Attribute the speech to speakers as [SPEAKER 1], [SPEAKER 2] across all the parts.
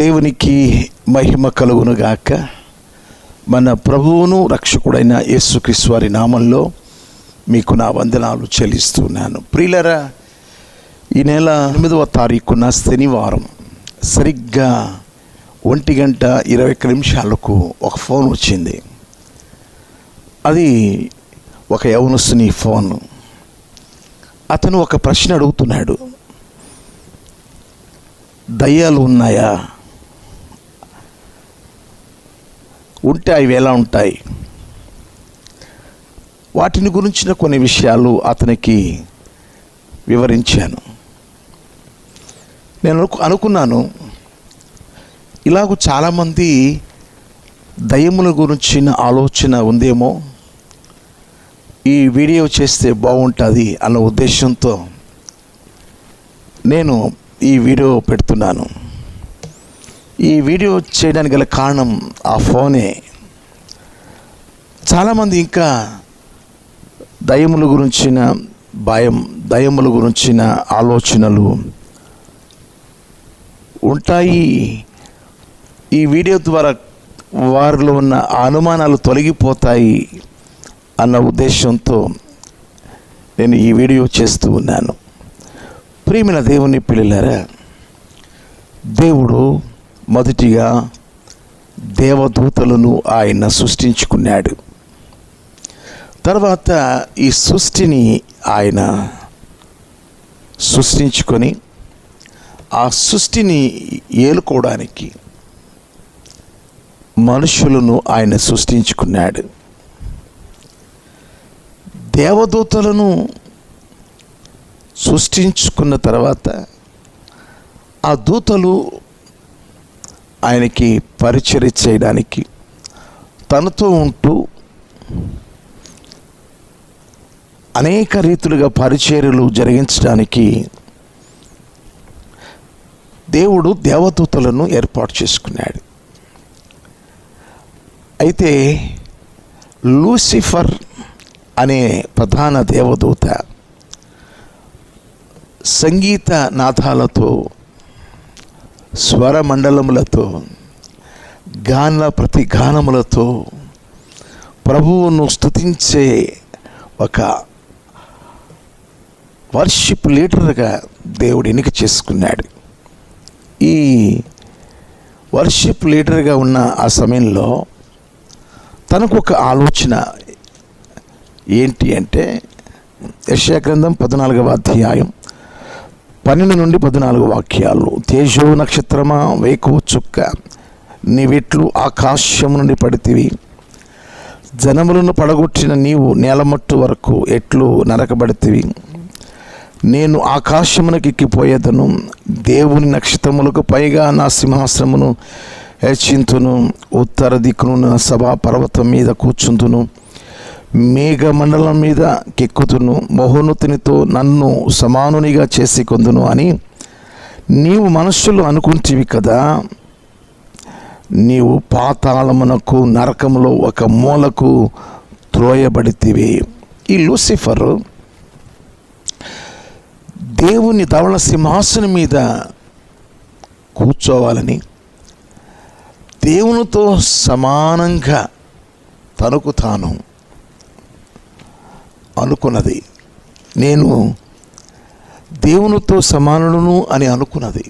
[SPEAKER 1] దేవునికి మహిమ కలుగునుగాక మన ప్రభువును రక్షకుడైన యేసుక్రీస్తు వారి నామంలో మీకు నా వందనాలు చెల్లిస్తున్నాను. ప్రియులరా ఈ నెల ఎనిమిదవ తారీఖున శనివారం. సరిగ్గా ఒంటి గంట ఇరవై ఒక్క నిమిషాలకు ఒక ఫోన్ వచ్చింది. అది ఒక యవనస్తుని ఫోన్. అతను ఒక ప్రశ్న అడుగుతున్నాడు. దయ్యాలు ఉన్నాయా? ఉంటే అవి ఎలా ఉంటాయి? వాటిని గురించిన కొన్ని విషయాలు అతనికి వివరించాను. నేను అనుకున్నాను ఇలాగ చాలామంది దయముల గురించిన ఆలోచన ఉందేమో? ఈ వీడియో చేస్తే బాగుంటుంది అన్న ఉద్దేశంతో నేను ఈ వీడియో పెడుతున్నాను. ఈ వీడియో చేయడానికి గల కారణం ఆ ఫోనే. చాలామంది ఇంకా దయముల గురించిన భయం దయముల గురించిన ఆలోచనలు ఉంటాయి. ఈ వీడియో ద్వారా వారిలో ఉన్న అనుమానాలు తొలగిపోతాయి అన్న ఉద్దేశంతో నేను ఈ వీడియో చేస్తూ ఉన్నాను. ప్రియమైన దేవుని పిల్లలారా దేవుడు మొదటిగా దేవదూతలను ఆయన సృష్టించుకున్నాడు. తర్వాత ఈ సృష్టిని ఆయన సృష్టించుకొని ఆ సృష్టిని ఏలుకోవడానికి మనుషులను ఆయన సృష్టించుకున్నాడు. దేవదూతలను సృష్టించుకున్న తర్వాత ఆ దూతలు ఆయనకి పరిచర్య చేయడానికి. తనతో ఉంటూ అనేక రీతులుగా పరిచర్యలు జరిగించడానికి దేవుడు దేవదూతలను ఏర్పాటు చేసుకున్నాడు. అయితే లూసిఫర్ అనే ప్రధాన దేవదూత సంగీత నాదాలతో స్వరమండలములతో గాన ప్రతి గానములతో ప్రభువును స్తుతించే ఒక వర్షిప్ లీడర్గా దేవుడు ఎన్నిక చేసుకున్నాడు. ఈ వర్షిప్ లీడర్గా ఉన్న ఆ సమయంలో తనకు ఒక ఆలోచన ఏంటి అంటే యెషయా పద్నాలుగవ అధ్యాయం పన్నెండు నుండి పద్నాలుగు వాక్యాలు. తేజో నక్షత్రమా వేకువ చుక్క నీవిట్లు ఆకాశం నుండి పడితివి. జనములను పడగొట్టిన నీవు నేలమట్టు వరకు ఎట్లు నరకబడితివి. నేను ఆకాశమునకెక్కిపోయేదను దేవుని నక్షత్రములకు పైగా నా సింహాసనమును హెచ్చింతును ఉత్తర దిక్కును నా సభా పర్వతం మీద కూర్చుందును. మేఘ మండలం మీద కెక్కుతును మహోన్నతునితో నన్ను సమానునిగా చేసి కొందును అని నీవు మనుషులు అనుకుంటివి కదా. నీవు పాతాళమునకు నరకములో ఒక మూలకు త్రోయబడితివి. ఈ లూసిఫర్ దేవుని ధవళ సింహాసనం మీద కూర్చోవాలని దేవునితో సమానంగా తనకు తాను అనుకున్నది. నేను దేవునితో సమానులను అని అనుకున్నది.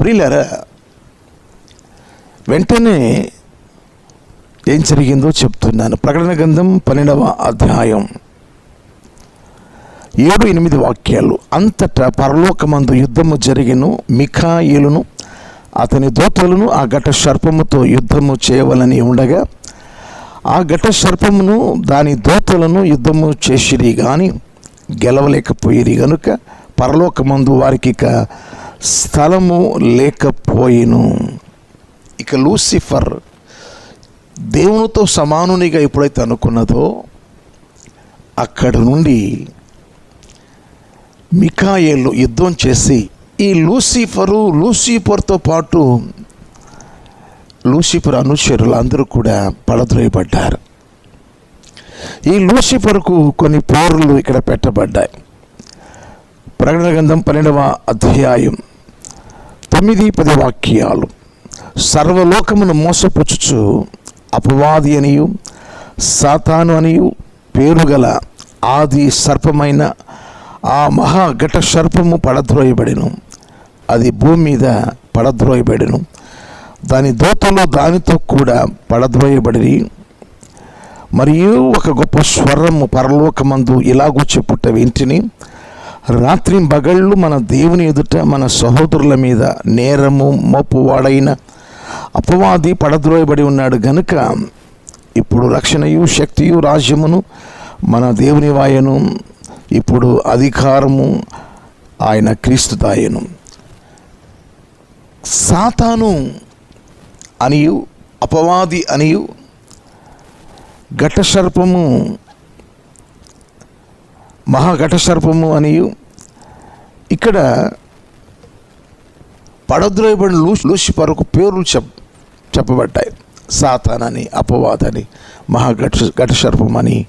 [SPEAKER 1] ప్రియులరా వెంటనే ఏం జరిగిందో చెప్తున్నాను. ప్రకటన గ్రంథం పన్నెండవ అధ్యాయం. ఏడు ఎనిమిది వాక్యాలు. అంతటా పరలోకమందు యుద్ధము జరిగిను. మిఖాయిలును అతని దోతలను ఆ ఘట సర్పముతో యుద్ధము చేయవలని ఉండగా ఆ ఘట సర్పమును దాని దోతలను యుద్ధము చేసిరి గాని గెలవలేకపోయిరి గనుక పరలోకమందు వారికి ఇక స్థలము లేకపోయిను. ఇక లూసిఫర్ దేవునితో సమానునిగా ఎప్పుడైతే అనుకున్నదో అక్కడ నుండి మికాయేలు యుద్ధం చేసి ఈ లూసిఫరు లూసిఫర్తో పాటు లూసిఫర్ అనుచరులు అందరూ కూడా పడద్రోయబడ్డారు. ఈ లూసిఫర్కు కొన్ని పోరులు ఇక్కడ పెట్టబడ్డాయి. ప్రకటన గ్రంథం పన్నెండవ అధ్యాయం తొమ్మిది పది వాక్యాలు. సర్వలోకమును మోసపుచ్చుచు అపవాది అనియు సాతాను అనియు పేరు గల ఆది సర్పమైన ఆ మహాఘట సర్పము పడద్రోయబడెను. అది భూమి మీద పడద్రోయబడెను. దాని దోతలు దానితో కూడా పడద్రోయబడి మరియు ఒక గొప్ప స్వరము పరలోకమందు ఇలాగూ చెప్పుట వింటిని. రాత్రి బగళ్ళు మన దేవుని ఎదుట మన సహోదరుల మీద నేరము మోపువాడైన అపవాది పడద్రోయబడి ఉన్నాడు గనుక ఇప్పుడు రక్షణయు శక్తియు రాజ్యమును మన దేవుని వాయను ఇప్పుడు అధికారము ఆయన క్రీస్తుదాయను సాతాను అనియు అపవాది అనియు ఘటసర్పము మహాఘటసర్పము అనియు. ఇక్కడ పడద్రోయబడిన లూసి లూసిఫర్కు పేర్లు చెప్ చెప్పబడ్డాయి. సాతానని అపవాదని మహాఘట ఘటసర్పం అని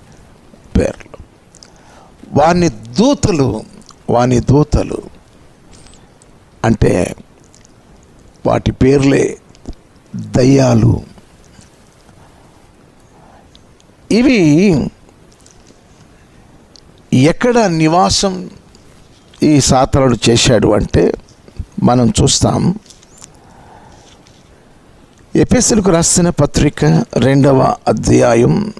[SPEAKER 1] పేర్లు. వాని దూతలు వాని దూతలు అంటే వాటి పేర్లే దయ్యాలు. ఇవి ఎక్కడ నివాసం ఈ సాతనుడు చేశాడు అంటే మనం చూస్తాం. ఎపిఎస్లకు రాసిన పత్రిక రెండవ అధ్యాయం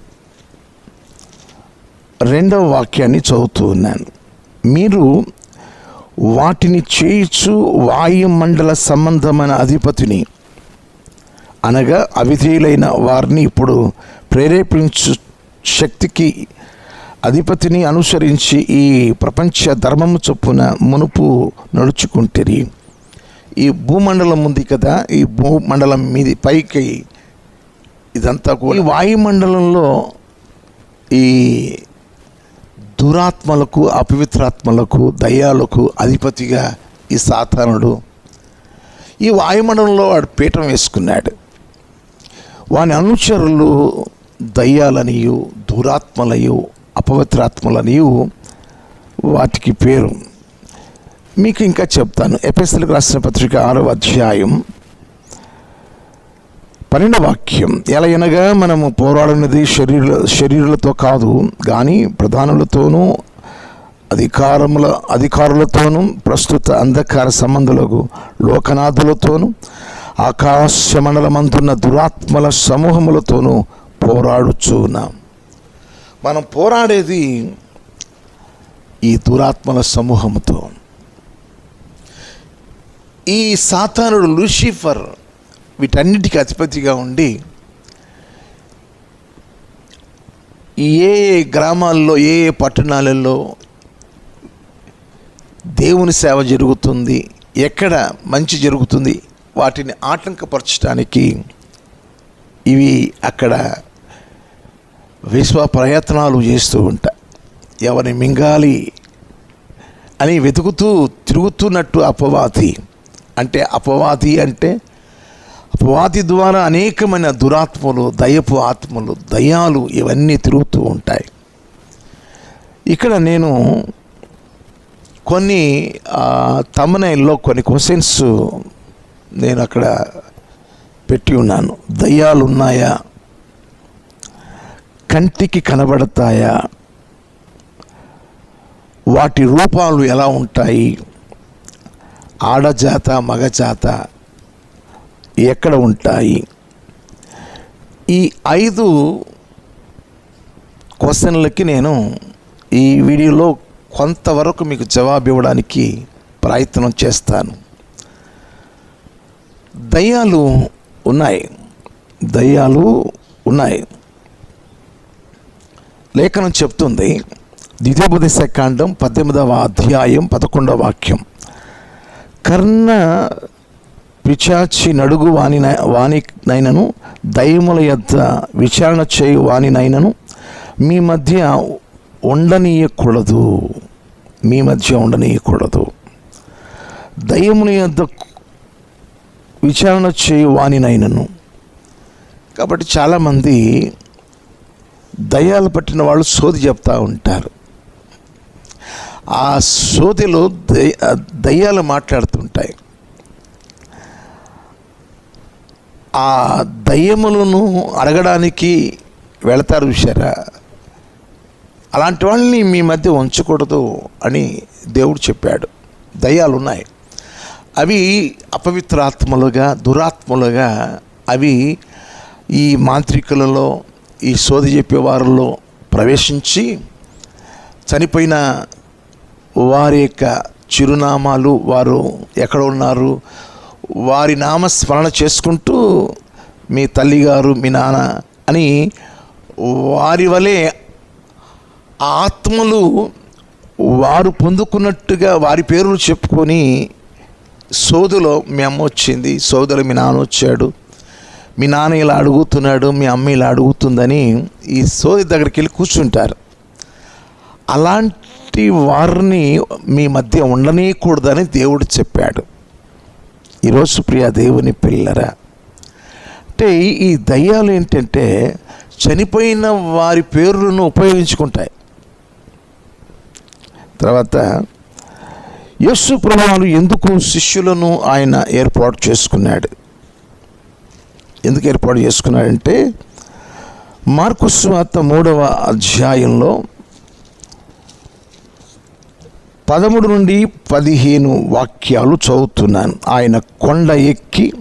[SPEAKER 1] రెండవ వాక్యాన్ని చదువుతూ ఉన్నాను. మీరు వాటిని చేయిచు వాయుమండల సంబంధమైన అధిపతిని అనగా అవిధేయులైన వారిని ఇప్పుడు ప్రేరేపించు శక్తికి అధిపతిని అనుసరించి ఈ ప్రపంచ ధర్మము చొప్పున మునుపు నడుచుకుంటేరి. ఈ భూమండలం ఉంది కదా ఈ భూమండలం మీది పైకి ఇదంతా కూడా. వాయుమండలంలో ఈ దురాత్మలకు అపవిత్రాత్మలకు దయ్యాలకు అధిపతిగా ఈ సాతానుడు ఈ వాయుమండలంలో వాడు పీఠం వేసుకున్నాడు. వాని అనుచరులు దయ్యాలనియు దురాత్మలయు అపవిత్రాత్మలనియు వాటికి పేరు. మీకు ఇంకా చెప్తాను. ఎపిఎస్ఎల్కి రాసిన పత్రిక ఆరో అధ్యాయం పన్నెండవ వాక్యం. ఎలా అనగా మనము పోరాడినది శరీర శరీరులతో కాదు కానీ ప్రధానులతోనూ అధికారముల అధికారులతోనూ ప్రస్తుత అంధకార సంబంధులకు లోకనాథులతోనూ ఆకాశమండలమందున్న దురాత్మల సమూహములతోనూ పోరాడుచున్నాం. మనం పోరాడేది ఈ దురాత్మల సమూహముతో. ఈ సాతానుడు లూసిఫర్ వీటన్నిటికీ అధిపతిగా ఉండి ఏ ఏ గ్రామాల్లో ఏ ఏ పట్టణాలలో దేవుని సేవ జరుగుతుంది ఎక్కడ మంచి జరుగుతుంది వాటిని ఆటంకపరచడానికి ఇవి అక్కడ విశ్వ ప్రయత్నాలు చేస్తూ ఉంటాయి. ఎవరిని మింగాలి అని వెతుకుతూ తిరుగుతున్నట్టు అపవాది. అంటే అపవాది అంటే అపవాది ద్వారా అనేకమైన దురాత్మలు దయపు ఆత్మలు దయాలు ఇవన్నీ తిరుగుతూ ఉంటాయి. ఇక్కడ నేను కొన్ని తమనైల్లో కొన్ని క్వశ్చన్స్ నేను అక్కడ పెట్టి ఉన్నాను. దయ్యాలు ఉన్నాయా కంటికి కనబడతాయా? వాటి రూపాలు ఎలా ఉంటాయి? ఆడజాత మగజాత ఎక్కడ ఉంటాయి? ఈ ఐదు క్వశ్చన్లకి నేను ఈ వీడియోలో కొంతవరకు మీకు జవాబు ఇవ్వడానికి ప్రయత్నం చేస్తాను. దయ్యాలు ఉన్నాయి. దయ్యాలు ఉన్నాయి. లేఖనం చెప్తుంది ద్వితీయోపదేశ కాండం పద్దెనిమిదవ అధ్యాయం పదకొండవ వాక్యం. కర్ణ పిచాచి నడుగు వాని వాని నైనను దయముల యొద్ద విచారణ చేయు వాని నైనను మీ మధ్య ఉండనీయకూడదు. మీ మధ్య ఉండనీయకూడదు. దయముల యొద్ద విచారణ చేయు వానినైనను కాబట్టి చాలామంది దయ్యాలు పట్టిన వాళ్ళు సోది చెప్తూ ఉంటారు. ఆ సోదిలో దయ్యాలు మాట్లాడుతుంటాయి. ఆ దయ్యములను అడగడానికి వెళతారు చూసారా అలాంటి వాళ్ళని మీ మధ్య ఉంచకూడదు అని దేవుడు చెప్పాడు. దయ్యాలు ఉన్నాయి అవి అపవిత్రాత్మలుగా దురాత్మలుగా అవి ఈ మాంత్రికులలో ఈ సోది చెప్పేవారిలో ప్రవేశించి చనిపోయిన వారి యొక్క చిరునామాలు వారు ఎక్కడ ఉన్నారు? వారి నామస్మరణ చేసుకుంటూ మీ తల్లిగారు మీ నాన్న అని వారి వలె ఆత్మలు వారు పొందుకున్నట్టుగా వారి పేర్లు చెప్పుకొని సోదులో మీ అమ్మ వచ్చింది సోదరు మీ నాన్న వచ్చాడు. మీ నాన్న ఇలా అడుగుతున్నాడు మీ అమ్మ ఇలా అడుగుతుందని ఈ సోది దగ్గరికి వెళ్ళి కూర్చుంటారు. అలాంటి వారిని మీ మధ్య ఉండనీయకూడదని దేవుడు చెప్పాడు. ఈరోజు ప్రియ దేవుని పిల్లరా అంటే ఈ దయ్యాలు ఏంటంటే చనిపోయిన వారి పేర్లను ఉపయోగించుకుంటాయి. తర్వాత యస్సు ప్రభావాలు ఎందుకు శిష్యులను ఆయన ఏర్పాటు చేసుకున్నాడు? ఎందుకు ఏర్పాటు చేసుకున్నాడంటే మార్కు స్వాత మూడవ అధ్యాయంలో పదమూడు నుండి పదిహేను వాక్యాలు చదువుతున్నాను. ఆయన కొండ ఎక్కి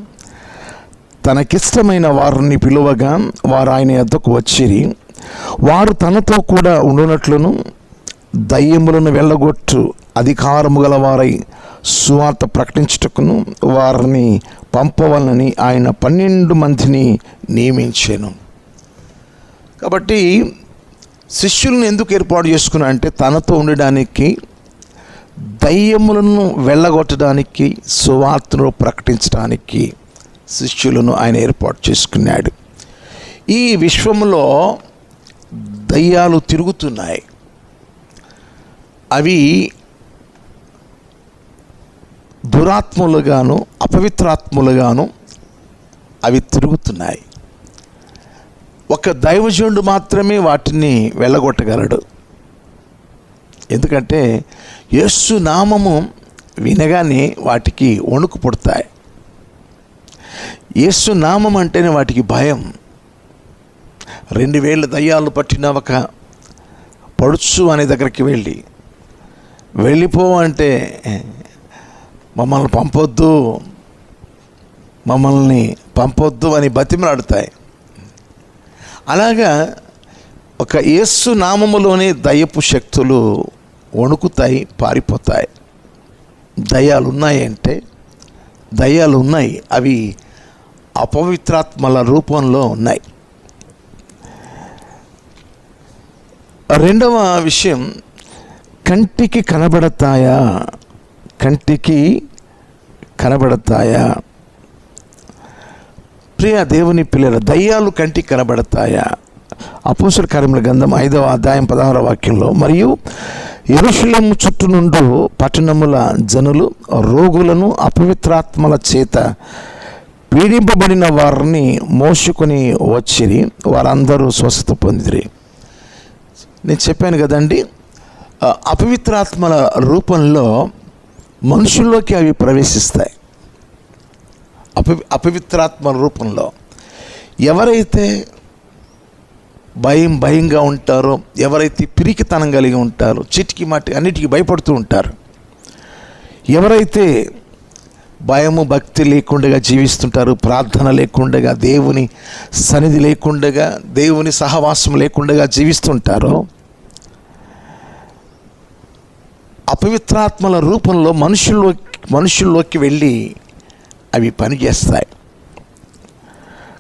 [SPEAKER 1] తనకిష్టమైన వారిని పిలువగా వారు ఆయన యొద్దకు వచ్చిరి. వారు తనతో కూడా ఉండునట్లును దయ్యములను వెళ్ళగొట్టు అధికారము గలవారై సువార్త ప్రకటించుటకును వారిని పంపవలనని ఆయన పన్నెండు మందిని నియమించాను. కాబట్టి శిష్యులను ఎందుకు ఏర్పాటు చేసుకున్నా అంటే తనతో ఉండడానికి దయ్యములను వెళ్ళగొట్టడానికి సువార్తను ప్రకటించడానికి శిష్యులను ఆయన ఏర్పాటు చేసుకున్నాడు. ఈ విశ్వంలో దయ్యాలు తిరుగుతున్నాయి. అవి దురాత్ములుగాను అపవిత్రాత్ములుగాను అవి తిరుగుతున్నాయి. ఒక దైవజనుడు మాత్రమే వాటిని వెళ్ళగొట్టగలడు. ఎందుకంటే యేసు నామము వినగానే వాటికి వణుకు పుడతాయి. యేసు నామం అంటేనే వాటికి భయం. రెండు వేల దయ్యాలు పట్టిన ఒక పడుచు అనే దగ్గరికి వెళ్ళి వెళ్ళిపోవంటే మమ్మల్ని పంపొద్దు. మమ్మల్ని పంపొద్దు అని బతిమలాడుతాయి. అలాగా ఒక యేసు నామములోనే దయపు శక్తులు వణుకుతాయి పారిపోతాయి. దయాలు ఉన్నాయి అంటే ఉన్నాయి అవి అపవిత్రాత్మల రూపంలో ఉన్నాయి. రెండవ విషయం కంటికి కనబడతాయా? కంటికి కనబడతాయా? ప్రియ దేవుని పిల్లల దయ్యాలు కంటికి కనబడతాయా? అపోసల కార్యముల గంధం ఐదవ అధ్యాయం పదహార వాక్యంలో మరియు ఎరుషులం చుట్టూ నుండు పట్టణముల జనులు రోగులను అపవిత్రాత్మల చేత పీడింపబడిన వారిని మోసుకొని వచ్చిరి వారందరూ స్వస్థత పొందిరి. నేను చెప్పాను కదండి అపవిత్రాత్మల రూపంలో మనుషుల్లోకి అవి ప్రవేశిస్తాయి. అపవి అపవిత్రాత్మ రూపంలో. ఎవరైతే భయం భయంగా ఉంటారో ఎవరైతే పిరికితనం కలిగి ఉంటారో చిటికి మాటి అన్నిటికీ భయపడుతూ ఉంటారు. ఎవరైతే భయము భక్తి లేకుండా జీవిస్తుంటారు ప్రార్థన లేకుండా దేవుని సన్నిధి లేకుండా దేవుని సహవాసం లేకుండా జీవిస్తుంటారో అపవిత్రాత్మల రూపంలో మనుషుల్లో మనుషుల్లోకి వెళ్ళి అవి పనిచేస్తాయి.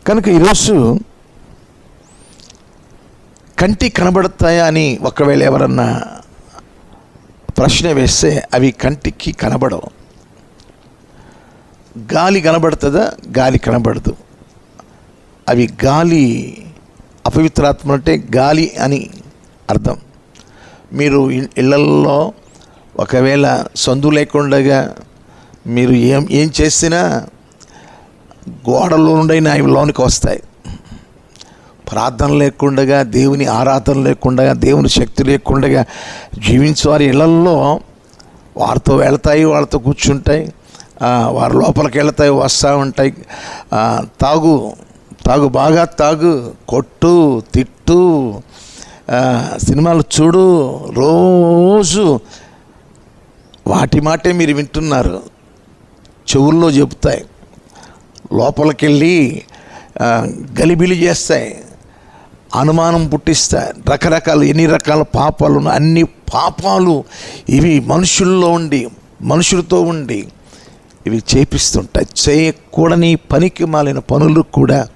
[SPEAKER 1] కనుక ఈరోజు కంటికి కనబడతాయా అని ఒకవేళ ఎవరన్నా ప్రశ్న వేస్తే అవి కంటికి కనబడవు. గాలి కనబడుతుందా? గాలి కనబడదు. అవి గాలి అపవిత్రాత్మ అంటే గాలి అని అర్థం. మీరు ఇళ్ళల్లో ఒకవేళ సందు లేకుండా మీరు ఏం ఏం చేసినా గోడలో నుండైనా అవి లోనికి వస్తాయి. ప్రార్థన లేకుండా దేవుని ఆరాధన లేకుండా దేవుని శక్తి లేకుండా జీవించే వారి ఇళ్ళల్లో వారితో వెళ్తాయి వాళ్ళతో కూర్చుంటాయి వారి లోపలికి వెళ్తాయి వస్తూ ఉంటాయి. తాగు తాగు బాగా తాగు కొట్టు తిట్టు సినిమాలు చూడు రోజు వాటి మాటే మీరు వింటున్నారు. చెవుల్లో చెబుతాయి. లోపలికెళ్ళి గలిబిలి చేస్తాయి. అనుమానం పుట్టిస్తాయి. రకరకాలు ఎన్ని రకాల పాపాలు అన్ని పాపాలు ఇవి మనుషుల్లో ఉండి మనుషులతో ఉండి ఇవి చేపిస్తుంటాయి. చేయకూడని పనికి మాలిన పనులు కూడా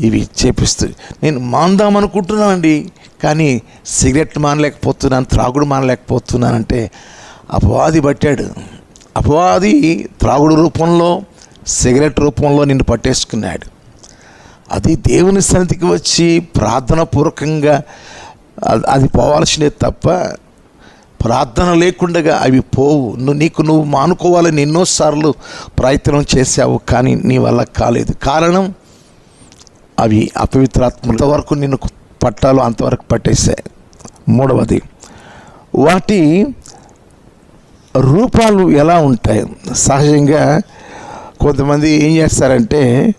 [SPEAKER 1] ఇవి చేపిస్తాయి. నేను మాందాం అనుకుంటున్నానండి కానీ సిగరెట్ మానలేకపోతున్నాను త్రాగుడు మానలేకపోతున్నానంటే అపవాది పట్టాడు. అపవాది త్రాగుడు రూపంలో సిగరెట్ రూపంలో నిన్ను పట్టేసుకున్నాడు. అది దేవుని సన్నిధికి వచ్చి ప్రార్థన పూర్వకంగా అది- అది పోవాల్సినది తప్ప ప్రార్థన లేకుండా అవి పోవు. నువ్వు నీకు నువ్వు మానుకోవాలని ఎన్నోసార్లు ప్రయత్నం చేశావు కానీ నీ వల్ల కాలేదు. కారణం అవి అపవిత్రాత్మత వరకు నిన్ను పట్టాలో అంతవరకు పట్టేశాయి. మూడవది వాటి రూపాలు ఎలా ఉంటాయి? సహజంగా కొంతమంది ఏం చేస్తారంటే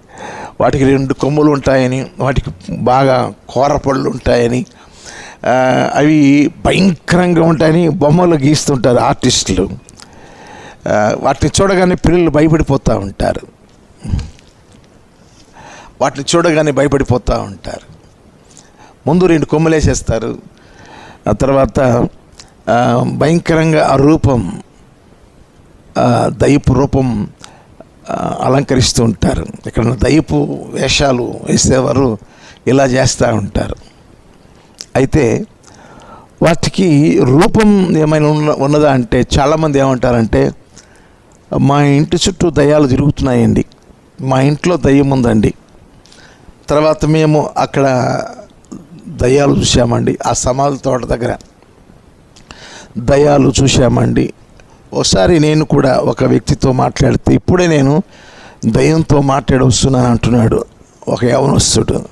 [SPEAKER 1] వాటికి రెండు కొమ్ములు ఉంటాయని వాటికి బాగా కూరపళ్ళు ఉంటాయని అవి భయంకరంగా ఉంటాయని బొమ్మలు గీస్తుంటారు ఆర్టిస్టులు. వాటిని చూడగానే పిల్లలు భయపడిపోతూ ఉంటారు. వాటిని చూడగానే భయపడిపోతూ ఉంటారు. ముందు రెండు కొమ్ములు వేసేస్తారు. ఆ తర్వాత భయంకరంగా ఆ రూపం దయపు రూపం అలంకరిస్తూ ఉంటారు. ఇక్కడ దయపు వేషాలు వేసేవారు ఇలా చేస్తూ ఉంటారు. అయితే వాటికి రూపం ఏమైనా ఉన్న ఉన్నదా అంటే చాలామంది ఏమంటారంటే మా ఇంటి చుట్టూ దయ్యాలు తిరుగుతున్నాయండి. మా ఇంట్లో దయ్యం ఉందండి. తర్వాత మేము అక్కడ దయ్యాలు చూసామండి ఆ సమాధి తోట దగ్గర. దయాలు చూశామండి. ఒకసారి నేను కూడా ఒక వ్యక్తితో మాట్లాడితే ఇప్పుడే నేను దయంతో మాట్లాడి వస్తున్నాను అంటున్నాడు ఒక యవనస్తుడు.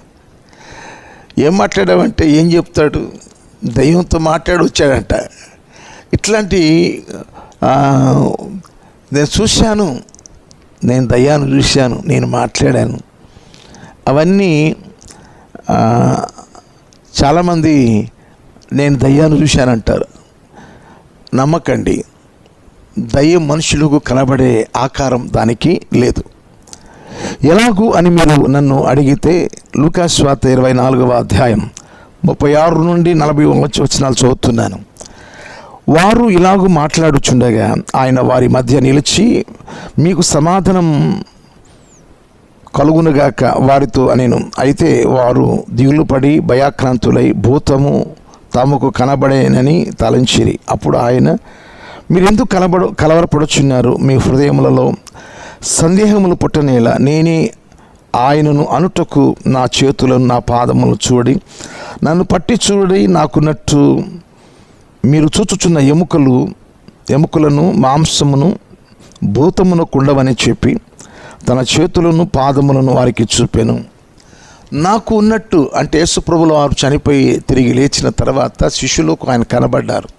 [SPEAKER 1] ఏం మాట్లాడావంటే ఏం చెప్తాడు? దయ్యంతో మాట్లాడి వచ్చాడంట ఇట్లాంటి నేను చూశాను నేను దయ్యాన్ని చూశాను నేను మాట్లాడాను. అవన్నీ చాలామంది నేను దయ్యాన్ని చూశానంటారు. నమ్మకండి. దయ్యం మనుషులకు కనబడే ఆకారం దానికి లేదు. ఎలాగూ అని మీరు నన్ను అడిగితే లూకాశ్వాత ఇరవై నాలుగవ అధ్యాయం ముప్పై ఆరు నుండి నలభై వచ్చి వచ్చినాలు చదువుతున్నాను. వారు ఇలాగూ మాట్లాడుచుండగా ఆయన వారి మధ్య నిలిచి మీకు సమాధానం కలుగునుగాక వారితో నేను అయితే వారు దిగులు పడి భయాక్రాంతులై భూతము తమకు కనబడేనని తలంచిరి. అప్పుడు ఆయన మీరెందుకు కలబడు కలవరపడుచున్నారు? మీ హృదయములలో సందేహములు పుట్టనేలా. నేనే ఆయనను అనుటకు నా చేతులను నా పాదములు చూడి నన్ను పట్టి చూడి నాకున్నట్టు మీరు చూచుచున్న ఎముకలు ఎముకలను మాంసమును భూతమును కుండవని చెప్పి తన చేతులను పాదములను వారికి చూపాను. నాకు ఉన్నట్టు అంటే యేసుప్రభులు వారు చనిపోయి తిరిగి లేచిన తర్వాత శిష్యులకు ఆయన కనబడ్డారు.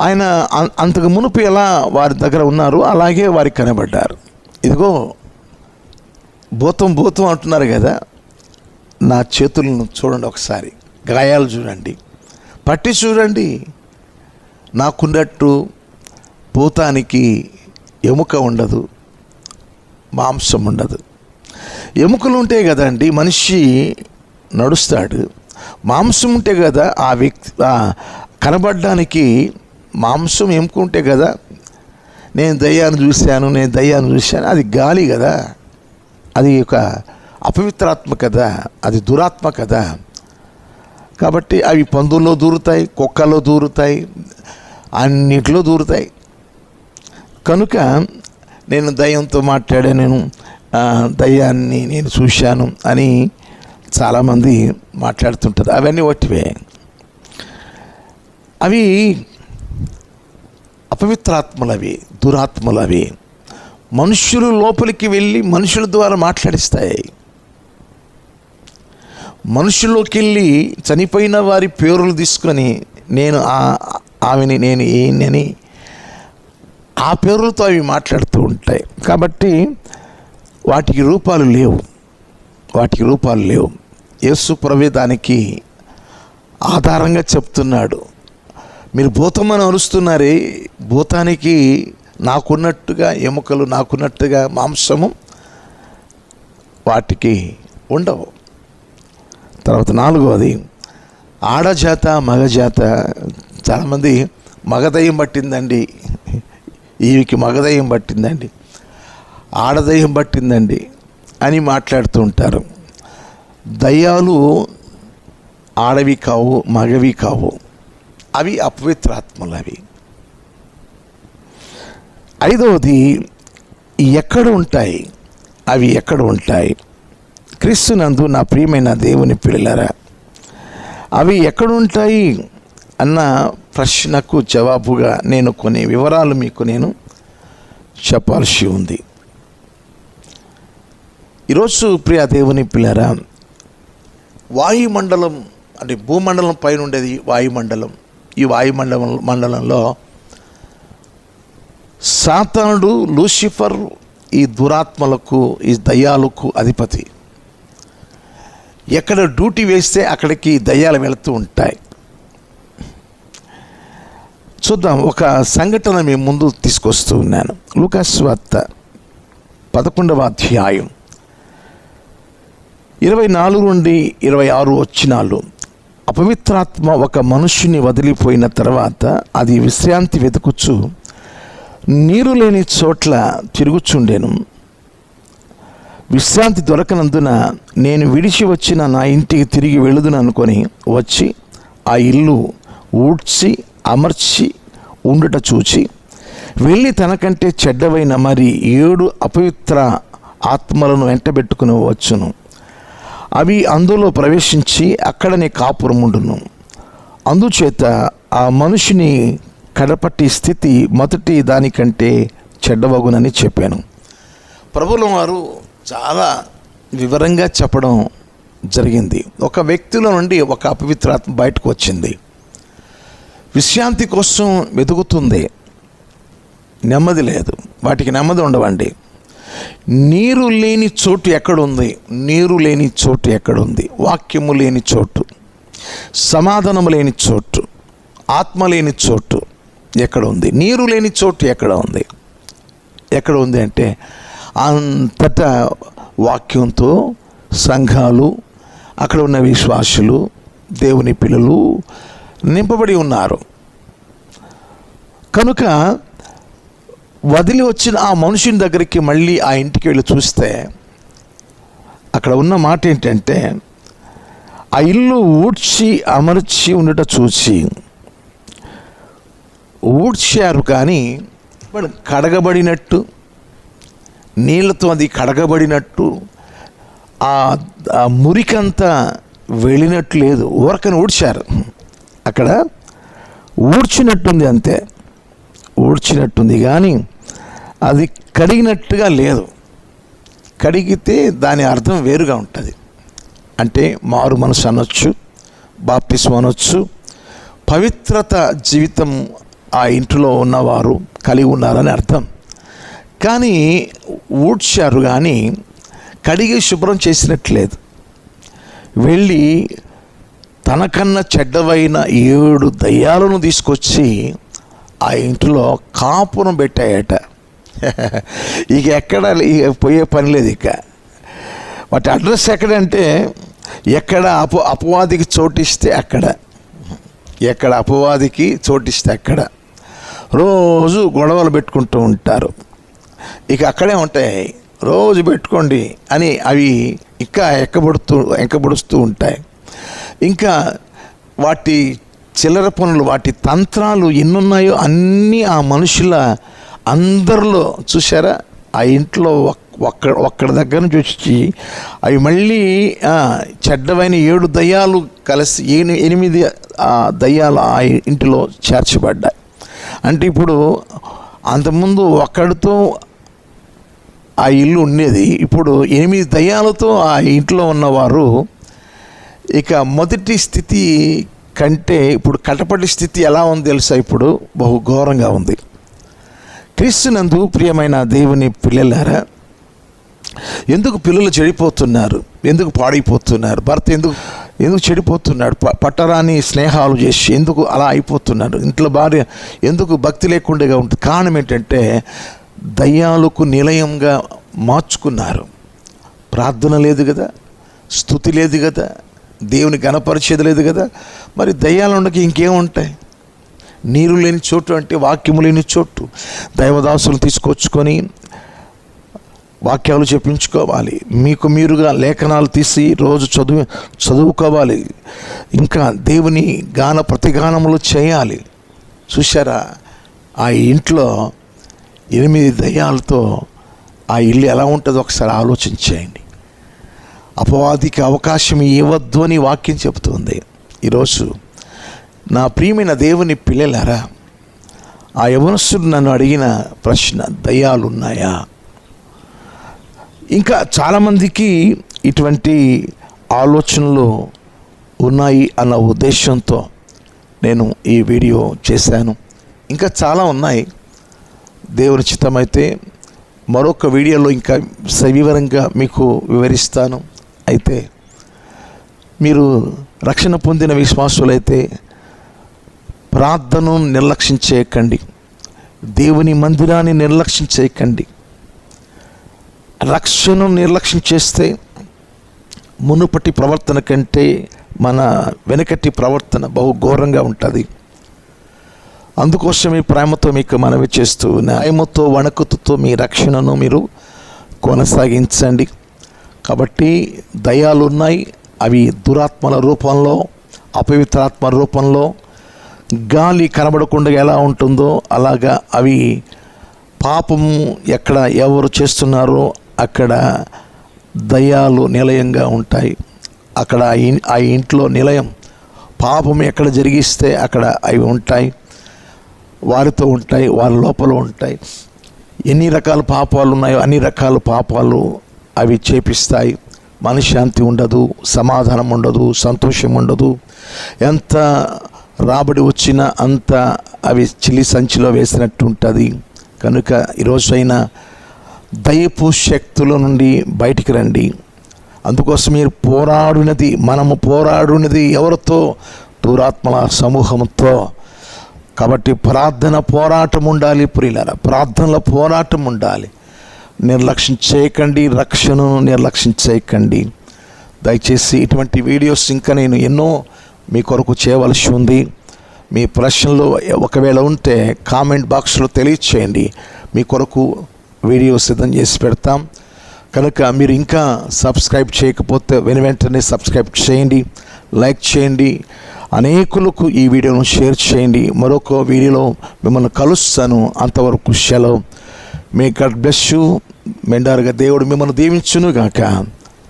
[SPEAKER 1] ఆయన అంతకు మునుపు ఎలా వారి దగ్గర ఉన్నారు అలాగే వారికి కనబడ్డారు. ఇదిగో భూతం భూతం అంటున్నారు కదా నా చేతులను చూడండి ఒకసారి గాయాలు చూడండి. పట్టి చూడండి నాకున్నట్టు భూతానికి ఎముక ఉండదు మాంసం ఉండదు. ఎముకలు ఉంటే కదండి మనిషి నడుస్తాడు. మాంసం ఉంటే కదా ఆ వ్యక్తి కనబడడానికి మాంసం ఎముక ఉంటే కదా నేను దయ్యాన్ని చూశాను నేను దయ్యాన్ని చూశాను అది గాలి కదా. అది ఒక అపవిత్రాత్మ కదా అది దురాత్మ కదా. కాబట్టి అవి పందుల్లో దూరుతాయి కుక్కలో దూరుతాయి అన్నిట్లో దూరుతాయి. కనుక నేను దయ్యంతో మాట్లాడాను నేను దయ్యాన్ని నేను చూశాను అని చాలామంది మాట్లాడుతుంటారు. అవన్నీ ఒట్టివే. అవి అపవిత్రాత్మలవి దురాత్మలవి. మనుషులు లోపలికి వెళ్ళి మనుషుల ద్వారా మాట్లాడిస్తాయి. మనుషుల్లోకి వెళ్ళి చనిపోయిన వారి పేర్లు తీసుకొని నేను ఆ ఆమెని నేను ఏంటని ఆ పేర్లతో అవి మాట్లాడుతూ ఉంటాయి. కాబట్టి వాటికి రూపాలు లేవు. వాటికి రూపాలు లేవు. యేసు ప్రభు దానికి ఆధారంగా చెప్తున్నాడు. మీరు భూతమని అరుస్తున్నారే. భూతానికి నాకున్నట్టుగా ఎముకలు నాకున్నట్టుగా మాంసము వాటికి ఉండవు. తర్వాత నాలుగవది ఆడజాత మగజాత చాలామంది మగదయ్యం పట్టిందండి. ఈవికి మగదయ్యం పట్టిందండి. ఆడదయ్యం పట్టిందండి అని మాట్లాడుతూ ఉంటారు. దయ్యాలు ఆడవి కావు మగవి కావు. అవి అపవిత్రాత్మలు అవి ఐదవది ఎక్కడ ఉంటాయి? అవి ఎక్కడ ఉంటాయి? క్రీస్తునందు నా ప్రియమైన దేవుని పిల్లరా అవి ఎక్కడ ఉంటాయి? అన్న ప్రశ్నకు జవాబుగా నేను కొన్ని వివరాలు మీకు నేను చెప్పాల్సి ఉంది. ఈరోజు ప్రియ దేవుని పిల్లరా వాయుమండలం అంటే భూమండలం పైన ఉండేది వాయుమండలం. ఈ వాయుమండలం మండలంలో సాతానుడు లూసిఫర్ ఈ దురాత్మలకు ఈ దయ్యాలకు అధిపతి. ఎక్కడ డ్యూటీ వేస్తే అక్కడికి దయ్యాలు వెళుతూ ఉంటాయి. చూద్దాం ఒక సంఘటన మీ ముందు తీసుకొస్తూ ఉన్నాను. లూకాస్వార్త పదకొండవ అధ్యాయం. ఇరవై నాలుగు నుండి ఇరవై ఆరు వచ్చినాలు. అపవిత్రాత్మ ఒక మనుష్యుని వదిలిపోయిన తర్వాత అది విశ్రాంతి వెతుకుచు నీరు లేని చోట్ల తిరుగుచుండెను. విశ్రాంతి దొరకనందున నేను విడిచి వచ్చిన నా ఇంటికి తిరిగి వెళుదును అనుకొని వచ్చి ఆ ఇల్లు ఊడ్చి అమర్చి ఉండుట చూచి వెళ్ళి తనకంటే చెడ్డవైన మరి ఏడు అపవిత్ర ఆత్మలను వెంటబెట్టుకుని వచ్చును. అవి అందులో ప్రవేశించి అక్కడనే కాపురం ఉండును. అందుచేత ఆ మనిషిని కడపట్టి స్థితి మొదటి దానికంటే చెడ్డవగునని చెప్పాను. ప్రభుల వారు చాలా వివరంగా చెప్పడం జరిగింది. ఒక వ్యక్తిలో నుండి ఒక అపవిత్రాత్మ బయటకు వచ్చింది. విశ్రాంతి కోసం వెతుకుతుంది. నెమ్మది లేదు. వాటికి నెమ్మది ఉండవండి. నీరు లేని చోటు ఎక్కడుంది? నీరు లేని చోటు ఎక్కడుంది? వాక్యము లేని చోటు. సమాధానము లేని చోటు. ఆత్మ లేని చోటు ఎక్కడ ఉంది నీరు లేని చోటు ఎక్కడ ఉంది? ఎక్కడ ఉంది అంటే అంతటా వాక్యంతో సంఘాలు అక్కడ ఉన్న విశ్వాసులు దేవుని పిల్లలు నింపబడి ఉన్నారు. కనుక వదిలి వచ్చిన ఆ మనుషుని దగ్గరికి మళ్ళీ ఆ ఇంటికి వెళ్ళి చూస్తే అక్కడ ఉన్న మాట ఏంటంటే ఆ ఇల్లు ఊడ్చి అమర్చి ఉండట చూసి ఊడ్చారు కానీ మరి కడగబడినట్టు నీళ్ళతో అది కడగబడినట్టు ఆ ఆ మురికంతా వెళ్ళినట్టు లేదు ఊరకని ఊడ్చారు. అక్కడ ఊడ్చినట్టుంది అంతే ఊడ్చినట్టుంది. కానీ అది కడిగినట్టుగా లేదు. కడిగితే దాని అర్థం వేరుగా ఉంటుంది. అంటే మారు మనసు అనొచ్చు బాప్తిసం అనొచ్చు. పవిత్రత జీవితం ఆ ఇంటిలో ఉన్నవారు కలిగి ఉన్నారని అర్థం. కానీ ఊడ్చారు కానీ కడిగి శుభ్రం చేసినట్లేదు. వెళ్ళి తనకన్నా చెడ్డవైన ఏడు దయ్యాలను తీసుకొచ్చి ఆ ఇంటిలో కాపురం పెట్టాయట. ఇక ఎక్కడ పోయే పని లేదు ఇక. వాటి అడ్రస్ ఎక్కడంటే ఎక్కడ అప అపవాదికి చోటిస్తే అక్కడ. ఎక్కడ అపవాదికి చోటిస్తే అక్కడ. రోజు గొడవలు పెట్టుకుంటూ ఉంటారు. ఇక అక్కడే ఉంటాయి. రోజు పెట్టుకోండి అని అవి ఇంకా ఎక్కబడుతూ ఎక్కబడుస్తూ ఉంటాయి. ఇంకా వాటి చిల్లర పనులు వాటి తంత్రాలు ఎన్నున్నాయో అన్నీ ఆ మనుషుల అందరిలో చూసారా ఆ ఇంట్లో ఒక్క ఒక్కడి దగ్గర నుంచి వచ్చి అవి మళ్ళీ చెడ్డవైన ఏడు దయ్యాలు కలిసి ఏని- ఎనిమిది ఆ, దయ్యాలు ఆ ఇంటిలో చేర్చబడ్డాయి. అంటే ఇప్పుడు అంతకుముందు ఒక్కడితో ఆ ఇల్లు ఉండేది. ఇప్పుడు ఎనిమిది దయ్యాలతో ఆ ఇంట్లో ఉన్నవారు ఇక మొదటి స్థితి కంటే ఇప్పుడు కటపటి స్థితి ఎలా ఉంది తెలుసా? ఇప్పుడు బహు ఘోరంగా ఉంది. క్రీస్తునందు ప్రియమైన దేవుని పిల్లలారా ఎందుకు పిల్లలు చెడిపోతున్నారు? ఎందుకు పాడైపోతున్నారు? భర్త ఎందుకు ఎందుకు చెడిపోతున్నాడు? ప- పట్టరాని స్నేహాలు చేసి ఎందుకు అలా అయిపోతున్నారు? ఇంట్లో భార్య ఎందుకు భక్తి లేకుండా ఉంటుంది? కారణం ఏంటంటే దయ్యాలకు నిలయంగా మార్చుకున్నారు. ప్రార్థన లేదు కదా స్థుతి లేదు కదా దేవుని గణపరిచేది లేదు కదా మరి దయ్యాలు ఉండక ఇంకేముంటాయి? నీరు లేని చోటు అంటే వాక్యము లేని చోటు. దైవదాసులు తీసుకొచ్చుకొని వాక్యాలు చెప్పించుకోవాలి. మీకు మీరుగా లేఖనాలు తీసి రోజు చదువు చదువుకోవాలి. ఇంకా దేవుని గాన ప్రతిగానములు చేయాలి. చూశారా? ఆ ఇంట్లో ఎనిమిది దయ్యాలతో ఆ ఇల్లు ఎలా ఉంటుందో ఒకసారి ఆలోచించేయండి అపవాదికి అవకాశం ఇవ్వద్దు అని వాక్యం చెబుతుంది. ఈరోజు నా ప్రియమైన దేవుని పిల్లలారా ఆ యవనస్తుడు నన్ను అడిగిన ప్రశ్న దయ్యాలు ఉన్నాయా ఇంకా చాలామందికి ఇటువంటి ఆలోచనలు ఉన్నాయి అన్న ఉద్దేశంతో నేను ఈ వీడియో చేశాను. ఇంకా చాలా ఉన్నాయి. దేవుని చిత్తమైతే మరొక వీడియోలో ఇంకా సవివరంగా మీకు వివరిస్తాను. అయితే మీరు రక్షణ పొందిన విశ్వాసులైతే ప్రార్థనను నిర్లక్ష్యం చేయకండి దేవుని మందిరాన్ని నిర్లక్ష్యం చేయకండి రక్షణను నిర్లక్ష్యం చేస్తే మునుపటి ప్రవర్తన కంటే మన వెనకటి ప్రవర్తన బహు ఘోరంగా ఉంటుంది. అందుకోసమే ప్రేమతో మీకు మనవి చేస్తూ న్యాయముతో వణకుతుతో మీ రక్షణను మీరు కొనసాగించండి. కాబట్టి దయాలు ఉన్నాయి అవి దురాత్మల రూపంలో అపవిత్రాత్మ రూపంలో గాలి కనబడకుండా ఎలా ఉంటుందో అలాగా అవి పాపము ఎక్కడ ఎవరు చేస్తున్నారో అక్కడ దయ్యాలు నిలయంగా ఉంటాయి. అక్కడ ఆ ఆ ఇంట్లో నిలయం పాపం ఎక్కడ జరిగిస్తే అక్కడ అవి ఉంటాయి. వారితో ఉంటాయి వారి లోపల ఉంటాయి. ఎన్ని రకాల పాపాలు ఉన్నాయో అన్ని రకాల పాపాలు అవి చేపిస్తాయి. మనశ్శాంతి ఉండదు సమాధానం ఉండదు సంతోషం ఉండదు. ఎంత రాబడి వచ్చిన అంత అవి చిలి సంచిలో వేసినట్టు ఉంటుంది కనుక ఈరోజైనా దయపు శక్తుల నుండి బయటికి రండి. అందుకోసం మీరు పోరాడినది మనము పోరాడినది ఎవరితో? దూరాత్మల సమూహంతో కాబట్టి ప్రార్థన పోరాటం ఉండాలి ప్రియులరా ప్రార్థనలో పోరాటం ఉండాలి నిర్లక్ష్యం చేయకండి రక్షణను నిర్లక్ష్యం చేయకండి. దయచేసి ఇటువంటి వీడియోస్ ఇంకా నేను ఎన్నో మీ కొరకు చేయవలసి ఉంది. మీ ప్రశ్నలు ఒకవేళ ఉంటే కామెంట్ బాక్స్లో తెలియచేయండి. మీ కొరకు వీడియో సిద్ధం చేసి పెడతాం. కనుక మీరు ఇంకా సబ్స్క్రైబ్ చేయకపోతే వెను వెంటనే సబ్స్క్రైబ్ చేయండి లైక్ చేయండి అనేకులకు ఈ వీడియోను షేర్ చేయండి. మరొక వీడియోలో మిమ్మల్ని కలుస్తాను. అంతవరకు సెలవు. మీ గడ్ బ్లెస్ యూ మెండారుగా దేవుడు మిమ్మల్ని దీవించునుగాక.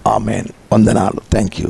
[SPEAKER 1] ఆమెన్. వందనాలు. Thank you